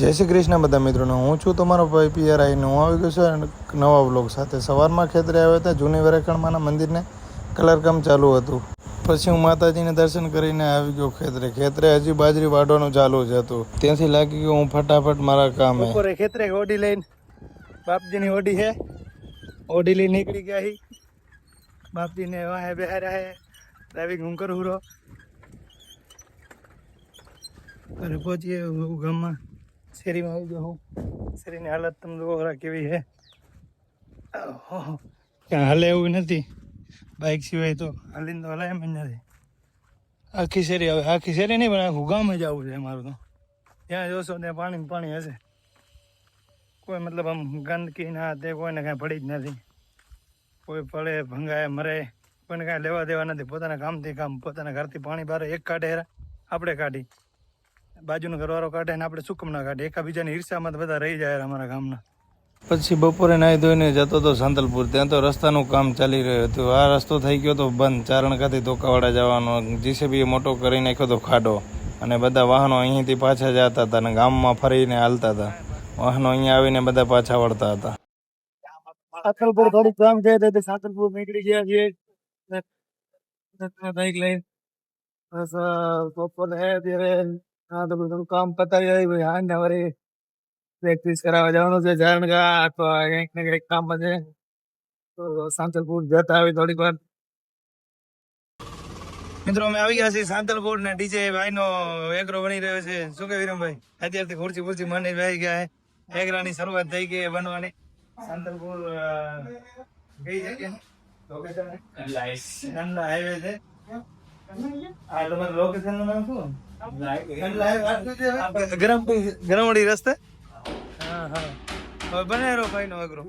જય શ્રી કૃષ્ણ બધા મિત્રોનો. હું છું તમારો ભાઈ પિયર આઈને હું આવી ગયો છું નવા બ્લોગ સાથે. સવારમાં ખેતરે આવ્યા હતા, જૂની વરેખણમાંના મંદિરને કલરકામ ચાલુ હતું. પછી હું માતાજીને દર્શન કરીને આવી ગયો ખેતરે. ખેતરે હજી બાજરી વાઢવાનું ચાલુ જ હતું. ત્યાંથી લાગી ગયો હું ફટાફટ મારા કામે. બપોરે ખેતરે ઓડી લઈને બાપજીની ઓડી છે. ઓડી લઈ નીકળી ગયા હી. બાપજીને વાહે બેહાર્યા હે ડ્રાઇવિંગ હું કરું રહો પહોંચીએ ગામમાં. શેરીમાં આવી ગયો શેરીની હાલત તમે જોવો કેવી છે. ત્યાં હાલે એવું નથી. બાઇક સિવાય તો હાલીને તો હલાય એમ જ નથી. આખી શેરી હવે, આખી શેરી નહીં, પણ આખું ગામ જ આવું છે મારું તો. ત્યાં જોશો ત્યાં પાણી પાણી હશે. કોઈ મતલબ આમ ગંદકી ના તે કોઈને કાંઈ પડી જ નથી. કોઈ પડે, ભંગાય, મરે, કોઈને કાંઈ લેવા દેવા નથી. પોતાના કામથી કામ, પોતાના ઘરથી પાણી બહાર એક કાઢે આપણે કાઢી. બાજુનો ઘરવાળો કાઢે ને આપણે સુકમ ના કાઢે એકાબીજાની ઈર્ષામાં બધા રહી જાય અમારા ગામના પછી બપોરે નાહી ધોઈને જતો હતો સાંતલપુર ત્યાં તો રસ્તાનું કામ ચાલી રહ્યું હતું આ રસ્તો થઈ ગયો તો બંધ ચારણકાથી ધોકાવાડા જવાનો જીસીબી મોટો કરી નાખ્યો તો ખાડો અને બધા વાહનો અહીંથી પાછા જતા હતા અને ગામમાં ફરીને હાલતા હતા વાહનો અહીંયા આવીને બધા પાછા વળતા હતા સાંતલપુર થોડુંક કામ છે તો સાતલપુર નીકળી ગયા છીએ બાઈક લઈને બપોર હે ત્યારે હા તો બધું કામ પતાવી આવી ભાઈ. હા ને વળી પ્રેક્ટિસ કરાવવા જવાનું છે જાણગા તો કંઈક ને કંઈક કામ છે તો સાંતલપુર જતા આવી થોડીક વાર. મિત્રો અમે આવી ગયા છીએ સાંતલપુર ને ડીજે ભાઈ નો એગ્રો બની રહ્યો છે. શું કે વિરમભાઈ? અત્યારથી ખુરશી ખુરશી મને ભાઈ ગયા એગરાની શરૂઆત થઈ ગઈ બનવાની. સાંતલપુર કઈ જગ્યા લોકેશન હાઈવે છે. આ તમારું લોકેશનનું નામ શું. ગરમ ગરમવાડી રસ્તે? હા હા. હવે બનેરો ભાઈ નો એગ્રો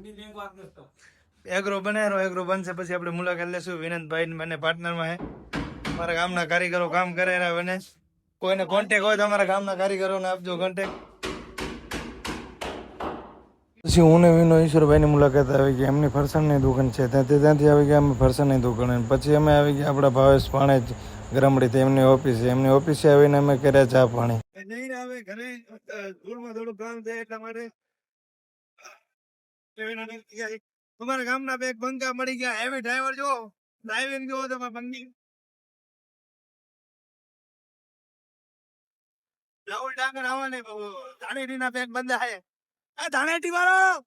એગ્રો બનેરો એગ્રો બનશે. પછી આપણે મુલાકાત લેશું વિનંતભાઈ મને પાર્ટનરમાં હે. અમારા ગામના કારીગરો કામ કરે રહ્યા બને. કોઈને કોન્ટેક હોય તો અમારા ગામના કારીગરોને આપજો કોન્ટેક પછી હું ને વિનો ઈશ્વરભાઈની મુલાકાત આવી ગઈ. એમની ફરસાણની દુકાન છે. ત્યાંથી ત્યાંથી આવી ગયા અમે ફરસાણની દુકાન. પછી અમે આવી ગયા આપણા ભાવેશ પાણેજ ગરમડી એમની ઓફિસે એમની ઓફિસે આવીને અમે કર્યા ચા પાણી. નહીં આવે, ઘરે ધૂળમાં થોડું કામ થાય એટલા માટે. તમારા ગામના બે બંકા મળી ગયા. હેવી ડ્રાઈવર જો ડ્રાઈવિંગ જો તમે બંકી રાહુલ ડાંગર આવે ને ધાણેટી ના બેગ બંધા હે આ ધાણેટી વાળો!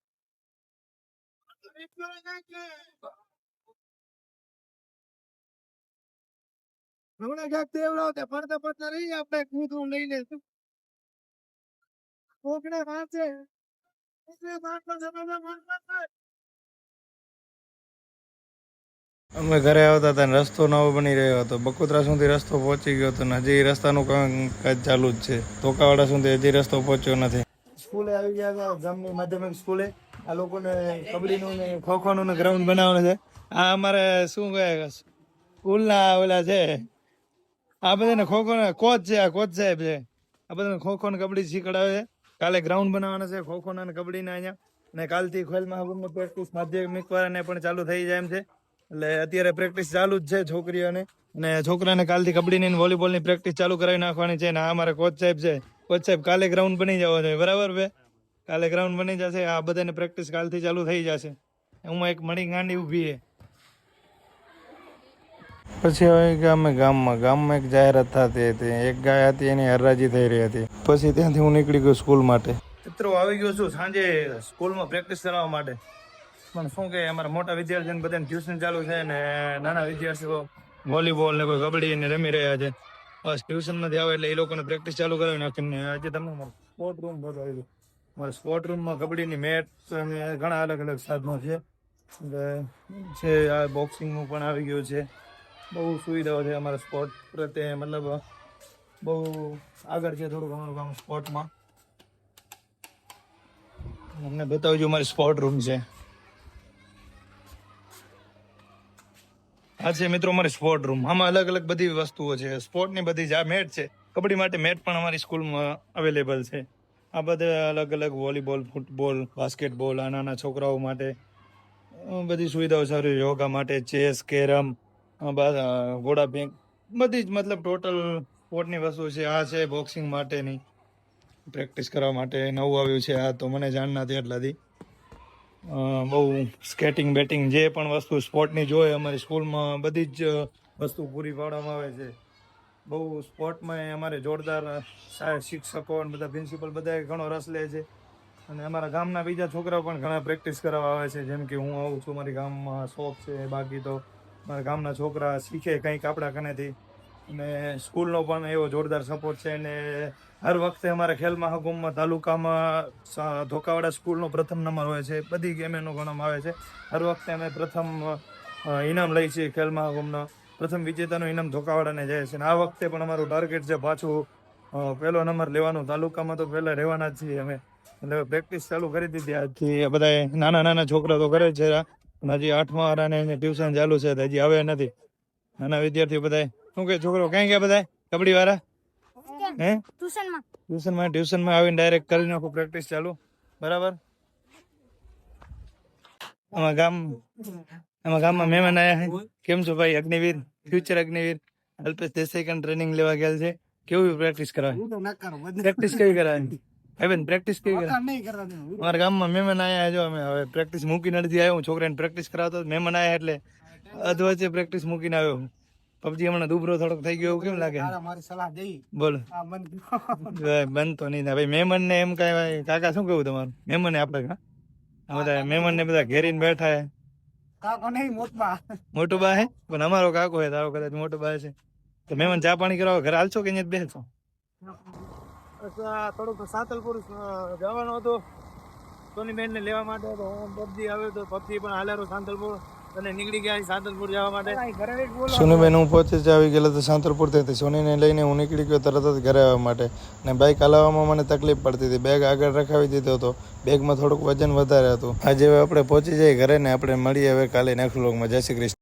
હમણાં ક્યાંક દેવડાવ તે ફરતા ફરતા રહી આપણે કૂતરું લઈ લેશું કોકડે વાંચવા અમે ઘરે આવતા હતા રસ્તો નવો બની રહ્યો હતો. બકુતરા સુધી રસ્તો પહોંચી ગયો હતો ને હજી રસ્તાનું કામકાજ ચાલુ જ છે. ધોકાવાડા સુધી હજી રસ્તો પહોંચ્યો નથી. સ્કૂલે આવી ગયા હતા ગામની માધ્યમિક સ્કૂલે. આ લોકોને કબડ્ડીનું ને ખોખોનું ને ગ્રાઉન્ડ બનાવવાનું છે. આ અમારે શું કહે સ્કૂલના ઓલા છે આ બધાને ખોખો કોચ છે, આ કોચ સાહેબ છે. આ બધાને ખોખો ને કબડ્ડી શીખડાવે છે. કાલે ગ્રાઉન્ડ બનાવવાના છે ખોખોના ને કબડ્ડીના અહીંયા. અને કાલથી ખોલ મહાકુંભની પ્રેક્ટિસ માધ્યમિક વાળાને પણ ચાલુ થઈ જાય એમ છે. એટલે અત્યારે પ્રેક્ટિસ ચાલુ જ છે છોકરીઓને. અને છોકરાને કાલથી કબડ્ડીની વોલીબોલની પ્રેક્ટિસ ચાલુ કરાવી નાખવાની છે. અને આ અમારા કોચ સાહેબ છે. કોચ સાહેબ, કાલે ગ્રાઉન્ડ બની જવો જોઈએ બરાબર બે કાલે ગ્રાઉન્ડ બની જશે. આ બધાને પ્રેક્ટિસ કાલથી ચાલુ થઈ જશે. હું એક મણી ગાંડી ઊભી છે. પછી ગયા અમે ગામમાં ગામમાં એક જાહેરાત થતી હતી. એક ગાય હતી, એની હરરાજી થઈ રહી હતી. પછી ત્યાંથી હું નીકળી ગયો સ્કૂલ માટે. મિત્રો, આવી ગયો છું સાંજે સ્કૂલમાં પ્રેક્ટિસ કરવા માટે. પણ શું કે, અમારા મોટા વિદ્યાર્થીઓને બધાને ટ્યુશન ચાલુ છે ને નાના વિદ્યાર્થીઓ વોલીબોલ ને કોઈ કબડ્ડી ને રમી રહ્યા છે. બસ નથી આવે એટલે એ લોકોને પ્રેક્ટિસ ચાલુ કરાવી નાખીને આજે તમને સ્પોર્ટ રૂમ બતાવી દઉં. મારા સ્પોર્ટ રૂમમાં કબડ્ડીની મેટ ઘણા અલગ અલગ સાધનો છે. એટલે છે આ બોક્સિંગનું પણ આવી ગયું છે. બહુ સુવિધાઓ છે અમારા સ્પોર્ટ પ્રત્યે, મતલબ, બહુ આગળ છે થોડું ઘણું કામ સ્પોર્ટમાં અમને બતાવજો મારી સ્પોર્ટ રૂમ છે. આ છે મિત્રો મારી સ્પોર્ટ રૂમ આમાં અલગ અલગ બધી વસ્તુઓ છે. સ્પોર્ટની બધી જ આ મેટ છે. કબડ્ડી માટે મેટ પણ અમારી સ્કૂલમાં અવેલેબલ છે. આ બધા અલગ અલગ વોલીબોલ ફૂટબોલ બાસ્કેટબોલ આ નાના છોકરાઓ માટે બધી સુવિધાઓ સારી યોગા માટે ચેસ કેરમ ઘોડા બેંક બધી જ મતલબ ટોટલ સ્પોર્ટની વસ્તુ છે. આ છે બોક્સિંગ માટેની. પ્રેક્ટિસ કરવા માટે નવું આવ્યું છે. આ તો મને જાણ નથી એટલાથી બહુ સ્કેટિંગ બેટિંગ જે પણ વસ્તુ સ્પોર્ટની જોઈએ અમારી સ્કૂલમાં બધી જ વસ્તુ પૂરી પાડવામાં આવે છે. બહુ સ્પોર્ટમાં અમારે જોરદાર શિક્ષકો અને બધા પ્રિન્સિપલ બધા ઘણો રસ લે છે. અને અમારા ગામના બીજા છોકરાઓ પણ ઘણા પ્રેક્ટિસ કરવા આવે છે. જેમ કે હું આવું છું, મારી ગામમાં શોખ છે, બાકી તો મારા ગામના છોકરા શીખે કંઈક આપણા કનેથી અને સ્કૂલનો પણ એવો જોરદાર સપોર્ટ છે અને હર વખતે અમારે ખેલ મહાકુંભમાં તાલુકામાં ધોકાવાડા સ્કૂલનો પ્રથમ નંબર હોય છે. બધી ગેમ એનો ગણવામાં આવે છે. હર વખતે અમે પ્રથમ ઇનામ લઈએ છીએ ખેલ મહાકુંભનો પ્રથમ વિજેતાનું ઇનામ ધોકાવાડાને જાય છે. અને આ વખતે પણ અમારું ટાર્ગેટ છે પાછું પહેલો નંબર લેવાનું. તાલુકામાં તો પહેલાં રહેવાના જ છીએ અમે. એટલે પ્રેક્ટિસ ચાલુ કરી દીધી. આજથી બધા નાના નાના છોકરા તો કરે છે પણ હજી આઠમા વાળાને ટ્યુશન ચાલુ છે હજી આવે નથી. નાના વિદ્યાર્થીઓ બધા શું કે છોકરો ક્યાં ગયા બધા કબડ્ડી વાળા? હે? ટ્યુશનમાં ટ્યુશનમાં ટ્યુશનમાં આવીને ડાયરેક્ટ કરી નાખો પ્રેક્ટિસ ચાલુ. બરાબર? અમારા ગામ અમારા ગામમાં મહેમાન આવ્યા છે કેમ છો ભાઈ અગ્નિવીર? ફ્યુચર અગ્નિવીર? અલ્પેશ દેસાઈ કાન ટ્રેનિંગ લેવા ગયેલ છે? કેવું પ્રેક્ટિસ કરાવે? પ્રેક્ટિસ કેવી કરાવે? ભાઈ પ્રેક્ટિસ કેવી કરે? અમારા ગામમાં મહેમાન આવ્યા જો અમે. હવે પ્રેક્ટિસ મૂકીને નથી આવ્યો હું છોકરાને પ્રેક્ટિસ કરાવતો. મહેમાન આવ્યા એટલે અધવચ્ચે પ્રેક્ટિસ મૂકીને આવ્યો હું. પબજી હમણાં દુબરો થોડોક થઈ ગયો એવું કેમ લાગે? મારી સલાહ દઈ. બોલો. બનતો નહીં ને ભાઈ મહેમાન ને એમ કઈ કાકા શું કેવું તમારું? મહેમાન આપણે આપડે બધા મહેમાન ને બધા ઘેરીને બેઠા હે કાકો નહીં મોટબા મોટબા હે? પણ અમારો કાકો હે તારો કદાચ મોટો બા છે તો મહેમાન ચા પાણી કરાવો ઘરે હાલશો કે અહીંયા જ બેસશો? થોડુંક સાતલપુર જવાનું હતું. સોનીબેન ને લેવા માટે તો હું પબજી આવ્યો તો પબજી પણ હાલેરો સાંતલપુર. અને નીકળી ગયા સાંતલપુર જવા માટે. સોનીબેન હું પહોંચી જ આવી ગયેલો તો સાંતરપુરથી. સોનીને લઈને હું નીકળી ગયો તરત જ ઘરે આવવા માટે. અને બાઇક હલાવવામાં મને તકલીફ પડતી હતી. બેગ આગળ રખાવી દીધો હતો. બેગમાં થોડુંક વજન વધારે હતું. આજે આપણે પહોંચી જઈએ ઘરે ને આપણે મળીએ હવે કાલે નેક્સ્ટ વ્લોગમાં જય શ્રી કૃષ્ણ.